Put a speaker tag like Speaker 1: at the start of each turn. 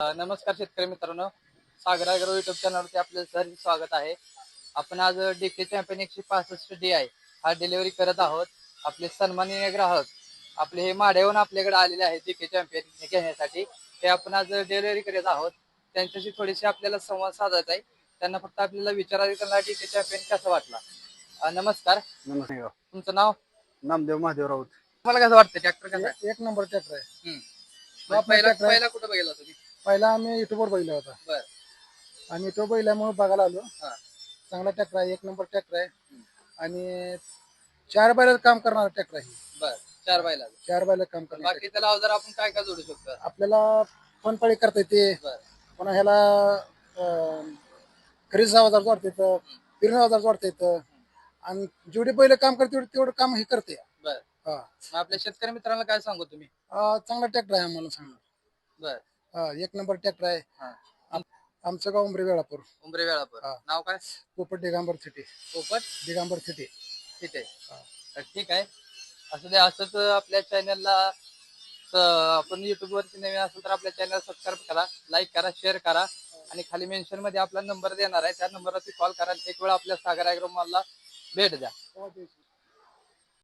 Speaker 1: नमस्कार शेतकरी मित्रांनो. सागर अग्रो युट्यूब चॅनलवरती आपलं सर स्वागत आहे. आपण आज डीके चॅम्पियन एकशे पासष्ट डी आहे. हा डिलिव्हरी करत आहोत. आपले सन्माननीय ग्राहक आपले हे माड्याहून आपल्याकडे आलेले आहेत डीके चॅम्पियन घेण्यासाठी. ते आपण आज डिलिव्हरी करत आहोत. त्यांच्याशी थोडीशी आपल्याला संवाद साधायचा आहे. त्यांना फक्त आपल्याला विचारायचं त्यांना डीके चॅम्पियन कसं वाटला. नमस्कार.
Speaker 2: नमस्कार.
Speaker 1: तुमचं नाव?
Speaker 2: नामदेव महादेव राऊत.
Speaker 1: तुम्हाला कसं वाटतं ट्रॅक्टर कसं?
Speaker 2: एक नंबर ट्रॅक्टर आहे.
Speaker 1: पहिला कुठं बघितला
Speaker 2: पहिला आम्ही युट्यूबवर बघितला होता.
Speaker 1: बर.
Speaker 2: आणि युट्यूब बघितल्यामुळे बघायला आलो.
Speaker 1: हा.
Speaker 2: चांगला ट्रॅक्टर आहे एक नंबर ट्रॅक्टर आहे. आणि चार बैलात काम करणारा ट्रॅक्टर आहे.
Speaker 1: बर. चार बायला
Speaker 2: चार बैलात काम करणार
Speaker 1: बाकी त्याला अवजार आपण काय काय जोडू शकतो?
Speaker 2: आपल्याला फनपाळी करता येते.
Speaker 1: बर.
Speaker 2: पुन्हा ह्याला खरीच आवाजात वाढता येतं फिरणं आवाजात वाढता येतं. आणि जेवढे बैल काम करते तेवढे तेवढं काम हे करते.
Speaker 1: बर.
Speaker 2: हा.
Speaker 1: आपल्या शेतकरी मित्रांना काय सांगू तुम्ही?
Speaker 2: अं, चांगला ट्रॅक्टर आहे आम्हाला सांगणार.
Speaker 1: बर.
Speaker 2: हा, एक नंबर ट्रॅक्टर आहे.
Speaker 1: हा.
Speaker 2: आम- आमचं गाव उमरे वेळापूर.
Speaker 1: उमरे वेळापूर.
Speaker 2: हा.
Speaker 1: नाव काय?
Speaker 2: पोपट दिगांबर सिटी.
Speaker 1: पोपट
Speaker 2: दिगांबर सिटी.
Speaker 1: ठीक आहे. तर ठीक आहे. असं दे असंच आपल्या चॅनलला आपण युट्यूब वरती नवीन असेल तर आपल्या चॅनल सबस्क्राईब करा लाईक करा शेअर करा. आणि खाली मेन्शनमध्ये आपला नंबर देणार आहे. त्या नंबरवरती कॉल करा एक वेळ आपल्या सागर ऍग्रो मॉलला भेट द्या.